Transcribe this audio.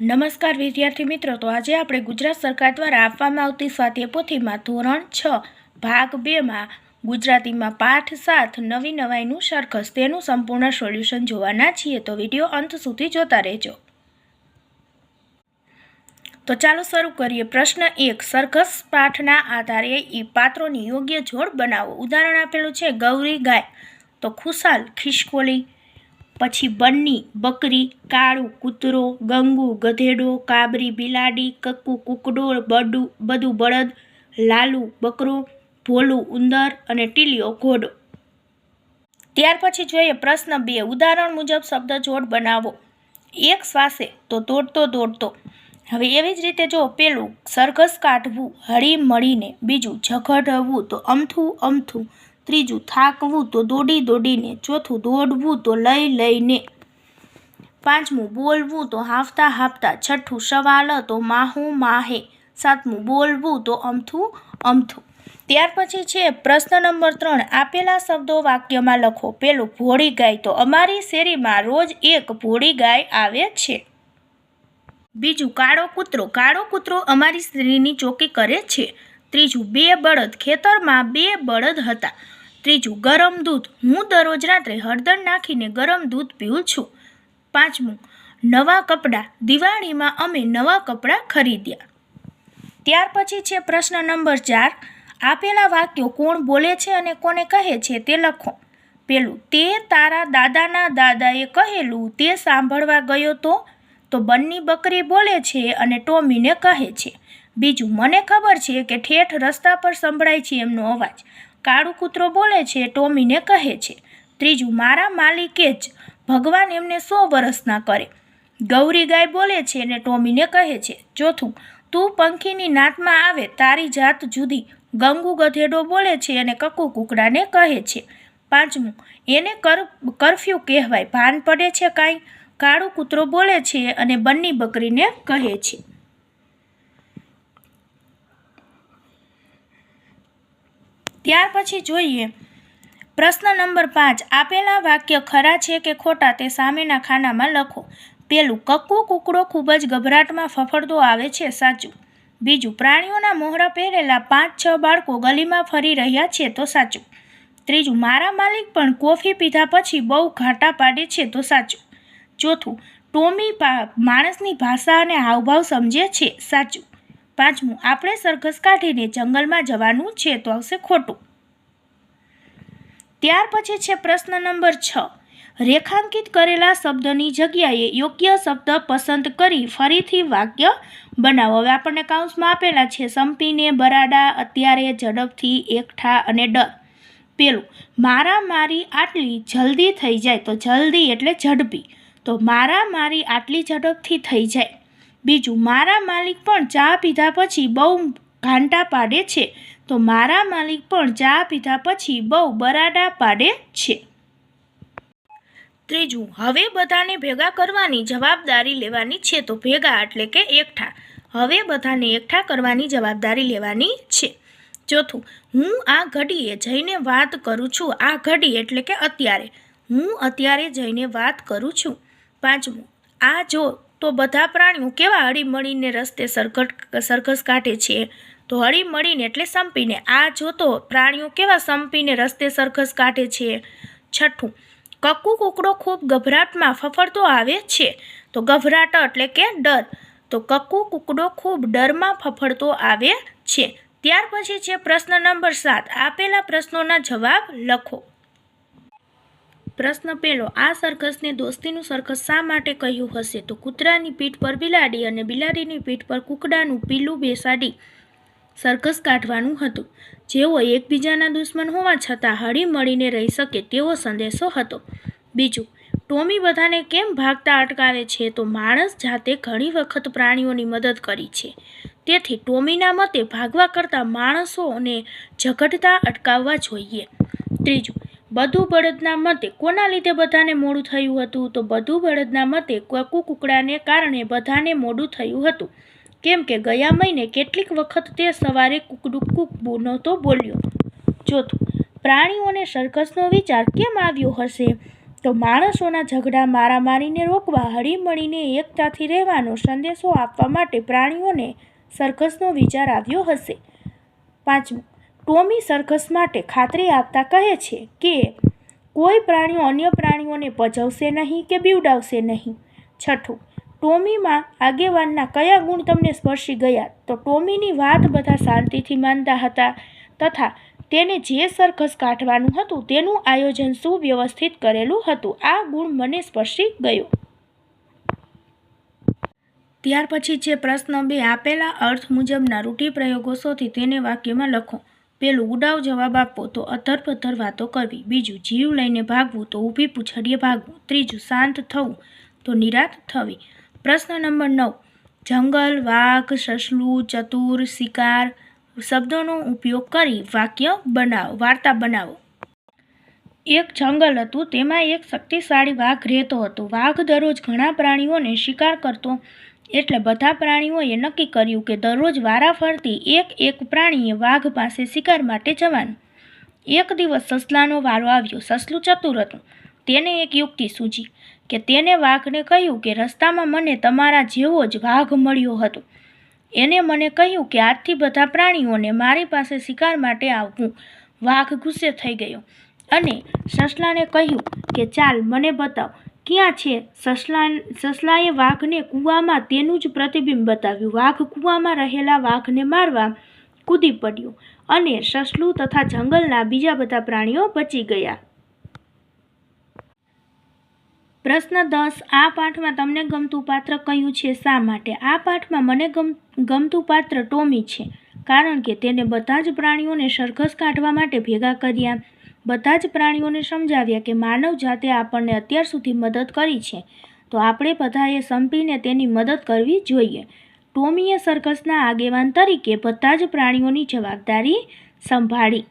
નમસ્કાર વિદ્યાર્થી મિત્રો, તો આજે આપણે ગુજરાત સરકાર દ્વારા આપવામાં આવતી સ્વાધ્યાય પોથીમાં ધોરણ છ, ભાગ બેમાં ગુજરાતીમાં પાઠ સાત નવી નવાઈનું સરખસ તેનું સંપૂર્ણ સોલ્યુશન જોવાના છીએ. તો વીડિયો અંત સુધી જોતા રહેજો. તો ચાલો શરૂ કરીએ. પ્રશ્ન એક, સરઘસ પાઠના આધારે એ પાત્રોની યોગ્ય જોડ બનાવો. ઉદાહરણ આપેલું છે ગૌરી ગાય. તો ખુશાલ, ખિસકોલી પછી બન્ની, બકરી, કાળું, કૂતરો, ગંગુ, ગધેડો, કાબરી, બિલાડી, કક્કુ કુકડો બડુ, બધું બળદ, લાલુ, બકરો, ભોલું, ઉંદર અને ટીલીઓ ઘોડો ત્યાર પછી જોઈએ પ્રશ્ન બે. ઉદાહરણ મુજબ શબ્દ જોડ બનાવો. એક શ્વાસે તો દોડતો દોડતો. હવે એવી જ રીતે જો પેલું સરઘસ કાઢવું, હળી મળીને બીજું ઝઘડવું તો અમથું અમથું. ત્રીજું થાકવું તો દોડી દોડીને, ચોથું દોડવું તો લઈ લઈને. પાંચમું બોલવું તો હાફતા હાફતા, છઠ્ઠું સવાલ તો માહું માહે. સાતમું બોલવું તો અમથું અમથું. ત્યાર પછી છે પ્રશ્ન નંબર ત્રણ, આપેલા શબ્દો વાક્યમાં લખો. પેલું, ભોળી ગાય તો અમારી શેરીમાં રોજ એક ભોળી ગાય આવે છે. બીજું, કાળો કૂતરો. કાળો કૂતરો અમારી સ્ત્રીની ચોકી કરે છે. ત્રીજું, બે બળદ. ખેતરમાં બે બળદ હતા. ત્રીજું, ગરમ દૂધ. હું દરરોજ રાત્રે હળદર નાખીને ગરમ દૂધ પીઉં છું. પાંચમું, નવા કપડાં. દિવાળીમાં અમે નવા કપડાં ખરીદ્યા. ત્યાર પછી છે પ્રશ્ન નંબર ચાર. આપેલા વાક્યો કોણ બોલે છે અને કોને કહે છે તે લખો. પેલું, તે તારા દાદાના દાદાએ કહેલું, તે સાંભળવા ગયો તો? તો બંની બકરી બોલે છે અને ટોમીને કહે છે. બીજું, મને ખબર છે કે ઠેઠ રસ્તા પર સંભળાય છે એમનો અવાજ. કાળું કૂતરો બોલે છે, ટોમીને કહે છે, ત્રીજું મારા માલિકે જ ભગવાન એમને સો વર્ષના કરે. ગૌરી ગાય બોલે છે અને ટોમીને કહે છે, ચોથું, તું પંખીની નાતમાં આવે, તારી જાત જુદી. ગંગુ ગધેડો બોલે છે અને કકુ કુકડાને કહે છે, પાંચમું, એને કર, કરફ્યુ કહેવાય, ભાન પડે છે કાંઈ. કાળું કૂતરો બોલે છે અને બંની બકરીને કહે છે ત્યાર પછી જોઈએ. પ્રશ્ન નંબર પાંચ. આપેલા વાક્ય ખરા છે કે ખોટા તે સામેના ખાનામાં લખો. પેલું કક્કુ કુકડો ખૂબ જ ગભરાટમાં ફફડતો આવે છે. સાચું. બીજું, પ્રાણીઓના મોહરા પહેરેલા પાંચ છ બાળકો ગલીમાં ફરી રહ્યા છે. તો સાચું. ત્રીજું, મારા માલિક પણ કોફી પીધા પછી બહુ ઘાટા પાડે છે. તો સાચું. ચોથું, ટોમી માણસની ભાષા અને હાવભાવ સમજે છે. સાચું. પાંચમું, આપણે સરઘસ કાઢીને જંગલમાં જવાનું છે તો આવશે ખોટું. ત્યાર પછી છે પ્રશ્ન નંબર છ. રેખાંકિત કરેલા શબ્દની જગ્યાએ યોગ્ય શબ્દ પસંદ કરી ફરીથી વાક્ય બનાવો. હવે આપણને કાઉન્સમાં આપેલા છે, સંપીને બરાડા, અત્યારે ઝડપથી એકઠા અને ડર પેલું, મારા મારી આટલી જલ્દી થઈ જાય. તો જલ્દી એટલે ઝડપી. તો મારા મારી આટલી ઝડપથી થઈ જાય. બીજું, મારા માલિક પણ ચા પીધા પછી બહુ ઘાંટા પાડે છે. તો મારા માલિક પણ ચા પીધા પછી બહુ બરાડા પાડે છે. ત્રીજું, હવે બધાને ભેગા કરવાની જવાબદારી લેવાની છે. તો ભેગા એટલે કે એકઠા. હવે બધાને એકઠા કરવાની જવાબદારી લેવાની છે. ચોથું, હું આ ઘડીએ જઈને વાત કરું છું. આ ઘડી એટલે કે અત્યારે. હું અત્યારે જઈને વાત કરું છું. પાંચમું, આ જો તો બધા પ્રાણીઓ કેવા હળીમળીને રસ્તે સરઘટ સરઘસ કાઢે છે? તો હળીમળીને એટલે સંપીને. આ જોતો પ્રાણીઓ કેવા સંપીને રસ્તે સરઘસ કાઢે છે? છઠ્ઠું કક્કુ કુકડો ખૂબ ગભરાટમાં ફફડતો આવે છે. તો ગભરાટ એટલે કે ડર. તો કક્કુ કુકડો ખૂબ ડરમાં ફફડતો આવે છે. ત્યાર પછી છે પ્રશ્ન નંબર સાત. આપેલા પ્રશ્નોના જવાબ લખો. પ્રશ્ન પહેલો આ સરઘસને દોસ્તીનું સરઘસ શા માટે કહ્યું હશે? તો કૂતરાની પીઠ પર બિલાડી અને બિલાડીની પીઠ પર કુકડાનું પીલું બેસાડી સરઘસ કાઢવાનું હતું. જેઓ એકબીજાના દુશ્મન હોવા છતાં હળીમળીને રહી શકે તેવો સંદેશો હતો. બીજું, ટોમી બધાને કેમ ભાગતા અટકાવે છે? તો માણસ જાતે ઘણી વખત પ્રાણીઓની મદદ કરી છે. તેથી ટોમીના મતે ભાગવા કરતાં માણસોને ઝઘડતા અટકાવવા જોઈએ. ત્રીજું બધું બળદના મતે, કોના લીધે બધાને મોડું થયું હતું? તો બધું બળદના મતે, કકુ કુકડાને કારણે બધાને મોડું થયું હતું. કેમ કે ગયા મહિને કેટલીક વખત તે સવારે કુકડું કુકબુ નહોતો બોલ્યો. ચોથું, પ્રાણીઓને સરઘસનો વિચાર કેમ આવ્યો હશે? તો માણસોના ઝઘડા મારામારીને રોકવા, હળીમળીને એકતાથી રહેવાનો સંદેશો આપવા માટે પ્રાણીઓને સરઘસનો વિચાર આવ્યો હશે. પાંચમું ટોમી સરઘસ માટે ખાતરી આપતા કહે છે કે, કોઈ પ્રાણીઓ અન્ય પ્રાણીઓને પજવશે નહીં કે બીવડાવશે નહીં. છઠ્ઠું, ટોમીમાં આગેવાનના કયા ગુણ તમને સ્પર્શી ગયા? તો ટોમીની વાત બધા શાંતિથી માનતા હતા તથા તેને જે સરઘસ કાઢવાનું હતું તેનું આયોજન સુવ્યવસ્થિત કરેલું હતું. આ ગુણ મને સ્પર્શી ગયો. ત્યાર પછી જે પ્રશ્ન બે આપેલા અર્થ મુજબના રૂઢિપ્રયોગો શોધી તેને વાક્યમાં લખો. પેલું ઉડાવ જવાબ આપવો તો અધર પધર વાતો કરવી. બીજું, જીવ લઈને ભાગવું તો ઊભી પૂછડીએ ભાગવું. ત્રીજું, શાંત થવું તો નિરાત થવી. પ્રશ્ન નંબર નવ, જંગલ, વાઘ, સસલું, ચતુર, શિકાર શબ્દોનો ઉપયોગ કરી વાક્ય બનાવો, વાર્તા બનાવો. એક જંગલ હતું, તેમાં એક શક્તિશાળી વાઘ રહેતો હતો. વાઘ દરરોજ ઘણા પ્રાણીઓને શિકાર કરતો એટલે બધા પ્રાણીઓએ નક્કી કર્યું કે દરરોજ વારાફરતી એક એક પ્રાણીએ વાઘ પાસે શિકાર માટે જવાનું. એક દિવસ સસલાનો વારો આવ્યો. સસલું ચતુર હતું. તેને એક યુક્તિ સૂજી કે તેને વાઘને કહ્યું કે રસ્તામાં મને તમારા જેવો જ વાઘ મળ્યો હતો. એને મને કહ્યું કે આજથી બધા પ્રાણીઓને મારી પાસે શિકાર માટે આવવું. વાઘ ગુસ્સે થઈ ગયો અને સસલાને કહ્યું કે ચાલ મને બતાવ. ક્યાં છે? સસલા સસલાએ વાઘને કૂવામાં તેનું જ પ્રતિબિંબ બતાવ્યું. વાઘ કૂવામાં રહેલા વાઘને મારવા કૂદી પડ્યો અને સસલું તથા જંગલના બીજા બધા પ્રાણીઓ બચી ગયા. પ્રશ્ન દસ, આ પાઠમાં તમને ગમતું પાત્ર કયું છે? શા માટે? આ પાઠમાં મને ગમ, ગમતું પાત્ર ટોમી છે, કારણ કે તેને બધા જ પ્રાણીઓને સરઘસ કાઢવા માટે ભેગા કર્યા. બધા જ પ્રાણીઓને સમજાવ્યા કે માનવ જાતે આપણને અત્યાર સુધી મદદ કરી છે. તો આપણે બધાએ સંપીને તેની મદદ કરવી જોઈએ. ટોમીએ સર્કસના આગેવાન તરીકે બધા જ પ્રાણીઓની જવાબદારી સંભાળી.